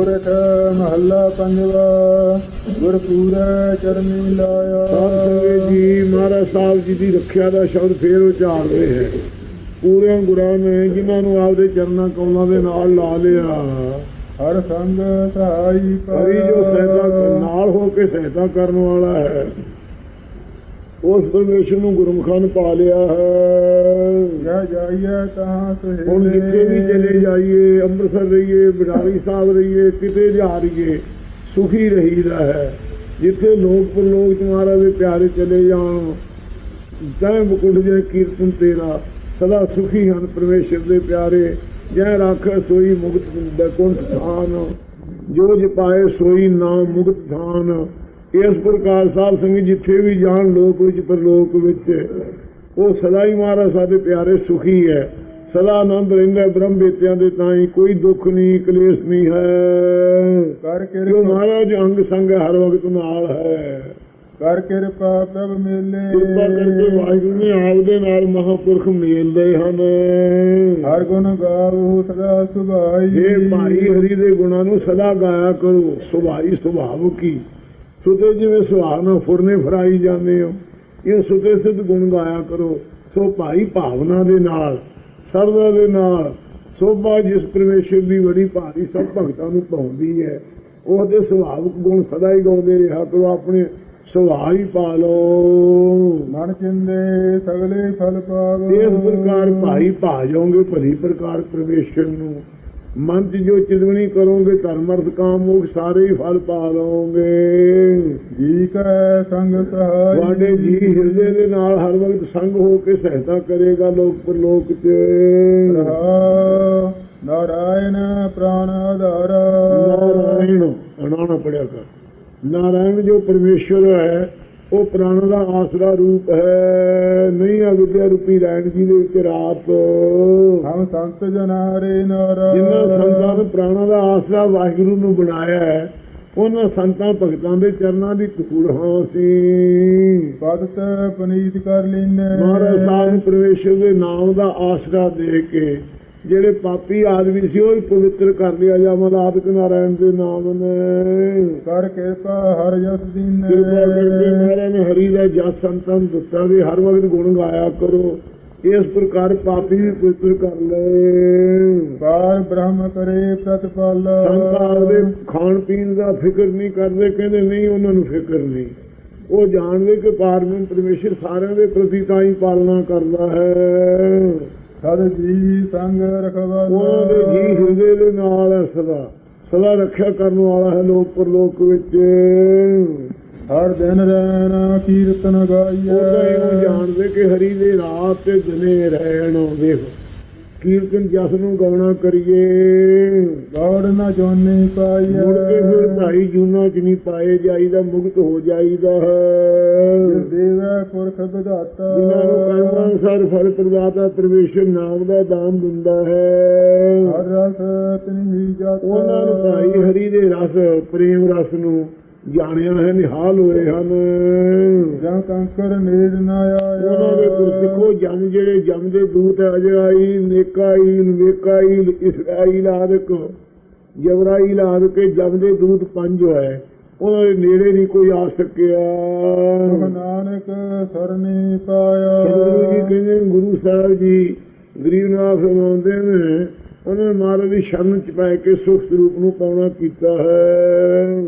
ਸੋਰਠ ਮਹੱਲਾ ਪੰਜਵਾ ਗੁਰਪੂਰੈ ਚਰਨੀ ਲਾਇਆ। ਸੰਗਤ ਜੀ ਮਹਾਰਾਜ ਸਾਹਿਬ ਜੀ ਦੀ ਰੱਖਿਆ ਦਾ ਸ਼ਬਦ ਫੇਰ ਉਚਾਰਦੇ ਹੈ। ਪੂਰੇ ਗੁਰਾਂ ਨੇ ਜਿਨ੍ਹਾਂ ਨੂੰ ਆਪਦੇ ਚਰਨਾਂ ਕੌਲਾਂ ਦੇ ਨਾਲ ਲਾ ਲਿਆ। ਹਰ ਸੰਗ ਸਹਾਈ ਹਰੀ ਜੋ ਸਹਾਇਤਾ ਨਾਲ ਹੋ ਕੇ ਸਹਾਇਤਾ ਕਰਨ ਵਾਲਾ ਹੈ। ਉਸ ਪਰਮੇਸ਼ਰ ਨੂੰ ਗੁਰਮੁਖਾਂ ਨੇ ਪਾ ਲਿਆ ਹੈ। ਜਾ ਜਾਈਏ ਤਾਂ ਹੁਣ ਜਿੱਥੇ ਵੀ ਚਲੇ ਜਾਈਏ ਅੰਮ੍ਰਿਤਸਰ ਰਹੀਏ ਬਡਾਲੀ ਸਾਹਿਬ ਰਹੀਏ ਕਿਤੇ ਜਾ ਰਹੀਏ ਸੁਖੀ ਰਹੀਦਾ ਹੈ। ਜਿੱਥੇ ਲੋਕ ਪਰਲੋਕ ਤੁਹਾਰਾ ਦੇ ਪਿਆਰੇ ਚਲੇ ਜਾਣ ਤੈ ਮੁਕੁੰਡ ਜੇ ਕੀਰਤਨ ਤੇਰਾ ਸਦਾ ਸੁਖੀ ਹਨ ਪਰਮੇਸ਼ਰ ਦੇ ਪਿਆਰੇ। ਜੈ ਰੱਖ ਸੋਈ ਮੁਕਤ ਬੈਕੁੰਠ ਥਾਨ। ਜੋ ਜਪਾਏ ਸੋਈ ਨਾਮ ਮੁਕਤ ਥਾਨ। ਇਸ ਪ੍ਰਕਾਰ ਸਾਧ ਸੰਗਤ ਜਿੱਥੇ ਵੀ ਜਾਣ ਲੋਕ ਵਿੱਚ ਪਰਲੋਕ ਵਿੱਚ ਉਹ ਸਦਾ ਹੀ ਮਹਾਰਾਜ ਸਾਡੇ ਪਿਆਰੇ ਸੁਖੀ ਹੈ। ਸਦਾ ਆਨੰਦ ਰਹਿੰਦਾ ਹੈ ਬ੍ਰਹਮ ਬੇਤਿਆਂ ਦੇ ਤਾਈ ਕੋਈ ਦੁੱਖ ਨਹੀਂ ਕਲੇਸ਼ ਨਹੀਂ ਹੈ। ਕਰ ਜੋ ਕਿਰਪਾ ਮਹਾਰਾਜ ਅੰਗ ਸੰਗ ਹਰ ਵਕਤ ਨਾਲ ਹੈ। ਕਰ ਕਿਰਪਾ ਪ੍ਰਭ ਮੇਲੇ। ਕਿਰਪਾ ਕਰਕੇ ਵਾਹਿਗੁਰੂ ਨੇ ਆਪ ਦੇ ਨਾਲ ਮਹਾਪੁਰਖ ਮੇਲਦੇ ਹਨ। ਹਰ ਗੁਣ ਗਾਵੋ ਸਦਾ ਸੁਭਾਈ। ਇਹ ਭਾਈ ਹਰੀ ਦੇ ਗੁਣਾਂ ਨੂੰ ਸਦਾ ਗਾਇਆ ਕਰੋ ਸੁਭਾਈ ਸੁਭਾਵ ਕੀ ਸੁਤੇ ਜਿਵੇਂ ਸੁਹਾਵ ਨਾਲ ਫੁਰਨੇ ਫਰਾਈ ਜਾਂਦੇ ਹੋ। ਇਹ ਸੁਤੇ ਸਿੱਧ ਗੁਣ ਗਾਇਆ ਕਰੋ। ਸੋ ਭਾਈ ਭਾਵਨਾ ਦੇ ਨਾਲ ਸਰਦਾ ਦੇ ਨਾਲ ਸੋਭਾ ਜਿਸ ਪਰਮੇਸ਼ਰ ਦੀ ਬੜੀ ਭਾਰੀ ਸਭ ਭਗਤਾਂ ਨੂੰ ਪਾਉਂਦੀ ਹੈ ਉਹਦੇ ਸੁਭਾਵਿਕ ਗੁਣ ਸਦਾ ਹੀ ਗਾਉਂਦੇ ਰਿਹਾ ਕਰੋ ਆਪਣੇ ਸੁਭਾਅ ਹੀ ਪਾ ਲਓ। ਮਨ ਚਿੰਦੇ ਸਗਲੇ ਫਲ ਪਾਵੋ। ਇਸ ਪ੍ਰਕਾਰ ਭਾਈ ਭਾ ਜਾਓਗੇ ਭਲੀ ਪ੍ਰਕਾਰ ਪਰਮੇਸ਼ਰ ਨੂੰ। ਮਨ ਚ ਜੋ ਚਿਦਵਣੀ ਕਰੋਗੇ ਧਰਮ ਅਰਥ ਕਾਮ ਮੋਖ ਸਾਰੇ ਹੀ ਫਲ ਪਾ ਲਓਗੇ। ਜੀ ਕੈ ਸੰਗ ਸਹਾਈ। ਤੁਹਾਡੇ ਜੀ ਹਿਰਦੇ ਦੇ ਨਾਲ ਹਰ ਵਕਤ ਸੰਗ ਹੋ ਕੇ ਸਹਾਇਤਾ ਕਰੇਗਾ ਲੋਕ ਪਰਲੋਕ ਚ। ਨਾਰਾਇਣ ਪ੍ਰਾਨ ਆਧਾਰ। ਨਾਰਾਇਣ ਅਣਾਣਾ ਪੜਿਆ ਕਰ। ਨਾਰਾਇਣ ਜੋ ਪਰਮੇਸ਼ਰ ਹੈ ਉਹ ਪ੍ਰਾਣ ਦਾ ਆਸਰਾ ਰੂਪ ਹੈ। ਨਹੀਂ ਅਵਿਦਿਆ ਰੂਪੀ ਰੈਣ ਜੀ ਦੇ ਵਿੱਚ ਰਾਤ ਹਮ ਸੰਤ ਜਨਾਰੇ ਜਿਨ੍ਹਾਂ ਨਾਰਾਇਣ ਸੰਤਾਂ ਨੇ ਪ੍ਰਾਣਾਂ ਦਾ ਆਸਰਾ ਵਾਹਿਗੁਰੂ ਨੂੰ ਬਣਾਇਆ ਹੈ ਉਹਨਾਂ ਸੰਤਾਂ ਭਗਤਾਂ ਦੇ ਚਰਨਾਂ ਦੀ ਧੂੜ ਹਾਂ ਸੀ ਭਗਤ ਪਨੀਤ ਕਰ ਲੈਨੇ। ਮਹਾਰਾਜ ਸਾਹਿਬ ਪਰਮੇਸ਼ਰ ਦੇ ਨਾਮ ਦਾ ਆਸਰਾ ਦੇ ਕੇ ਜਿਹੜੇ ਪਾਪੀ ਆਦਮੀ ਸੀ ਉਹ ਵੀ ਪਵਿੱਤਰ ਕਰ ਲਿਆ ਜਾਵਾਂ। ਆਦਿਕ ਨਾਰਾਇਣ ਦੇ ਨਾਮ ਨੇ। ਕਰ ਕਿਰਪਾ ਹਰ ਜਸ ਦੀਨ। ਕਿਰਪਾ ਕਰਕੇ ਮਹਾਰਾਜ ਨੇ ਹਰੀ ਦਾ ਜਸ ਸੰਤਾਂ ਦਿੱਤਾ ਵੀ ਹਰ ਵਕਤ ਗੁਣ ਗਾਇਆ ਕਰੋ। ਇਸ ਪ੍ਰਕਾਰ ਪਾਪੀ ਵੀ ਪਵਿੱਤਰ ਕਰ ਲਏ। ਪਾਰ ਬ੍ਰਹਮ ਕਰੇ ਪ੍ਰਤਪਾਲ। ਸੰਤਾਂ ਦੇ ਖਾਣ ਪੀਣ ਦਾ ਫਿਕਰ ਨਹੀਂ ਕਰਦੇ ਕਹਿੰਦੇ ਨਹੀਂ ਉਹਨਾਂ ਨੂੰ ਫਿਕਰ ਨਹੀਂ। ਉਹ ਜਾਣਦੇ ਕਿ ਪਾਰਮਨ ਪਰਮੇਸ਼ਰ ਸਾਰਿਆਂ ਦੇ ਪ੍ਰਤੀ ਤਾਂ ਹੀ ਪਾਲਣਾ ਕਰਦਾ ਹੈ। ਸਦ ਜੀ ਸੰਗ ਰਖਵਾਲਾ। ਉਹਨਾਂ ਦੇ ਜੀ ਹਿਰਦੇ ਦੇ ਨਾਲ ਸਦਾ। ਸਦਾ ਰੱਖਿਆ ਕਰਨ ਵਾਲਾ ਹੈ ਲੋਕ ਪਰਲੋਕ ਵਿੱਚ। ਹਰ ਦਿਨ ਰਹਿਣਾ ਕੀਰਤਨ ਉਹ ਤਾਂ ਗਾਈਐ ਜਾਣਦੇ ਕਿ ਹਰੀ ਦੇ ਰਾਤ ਤੇ ਦਿਨੇ ਰਹਿਣ ਵੇਖ ਕੀਰਤਨ ਜਸ ਨੂੰ ਗਾਉਣਾ ਕਰੀਏ। ਗੌੜ ਨਾ ਜੋਨੀ ਪਾਈਐ ਮੁੜ ਕੇ ਫਿਰ ਭਾਈ ਜੂਨਾ ਚ ਨਹੀਂ ਪਾਏ ਜਾਈਦਾ ਮੁਕਤ ਹੋ ਜਾਈਦਾ ਹੈ। ਦੇਵੈ ਪੁਰਖ ਵਿਧਾਤਾ। ਜਿਨ੍ਹਾਂ ਨੂੰ ਕਰਮਾਂ ਅਨੁਸਾਰ ਫਲ ਪ੍ਰਦਾਤਾ ਪਰਮੇਸ਼ਰ ਨਾਮ ਦਾ ਦਾਨ ਦਿੰਦਾ ਹੈ। ਹਰ ਰਸ ਤਨੀ ਹੀ ਜਾਤਾ ਉਹਨਾਂ ਨੂੰ ਭਾਈ ਹਰੀ ਦੇ ਰਸ ਪ੍ਰੇਮ ਰਸ ਨੂੰ ਜਾਣਿਆ ਹੈ ਨਿਹਾਲ ਹੋਏ ਹਨ। ਜਾਂ ਕੰਕਰ ਨੇੜ ਨਾ ਆਇਆ। ਉਹਨਾਂ ਦੇ ਗੁਰਸਿੱਖੋ ਜਮ ਜਿਹੜੇ ਜਮ ਦੇ ਦੂਤ ਹੈ ਅਜਰਾਈਲ ਨੇਕਾਈਲ ਵੇਕਾਈਲ ਇਸਰਾਈਲ ਆਦਿਕ ਜਬਰਾਈਲ ਆਦਿਕ ਜਮ ਦੇ ਦੂਤ ਪੰਜ ਹੈ ਉਹਨਾਂ ਦੇ ਨੇੜੇ ਨਹੀਂ ਕੋਈ ਆ ਸਕਿਆ। ਨਾਨਕ ਸਰਨੀ ਪਾਇਆ। ਸਤਿਗੁਰੂ ਜੀ ਕਹਿੰਦੇ ਗੁਰੂ ਸਾਹਿਬ ਜੀ ਗਰੀਬਨਾਥ ਫਰਮਾਉਂਦੇ ਨੇ ਉਹਨਾਂ ਨੇ ਮਹਾਰਾਜ ਦੀ ਸ਼ਰਨ ਚ ਪੈ ਕੇ ਸੁਖ ਸਰੂਪ ਨੂੰ ਪਾਉਣਾ ਕੀਤਾ ਹੈ।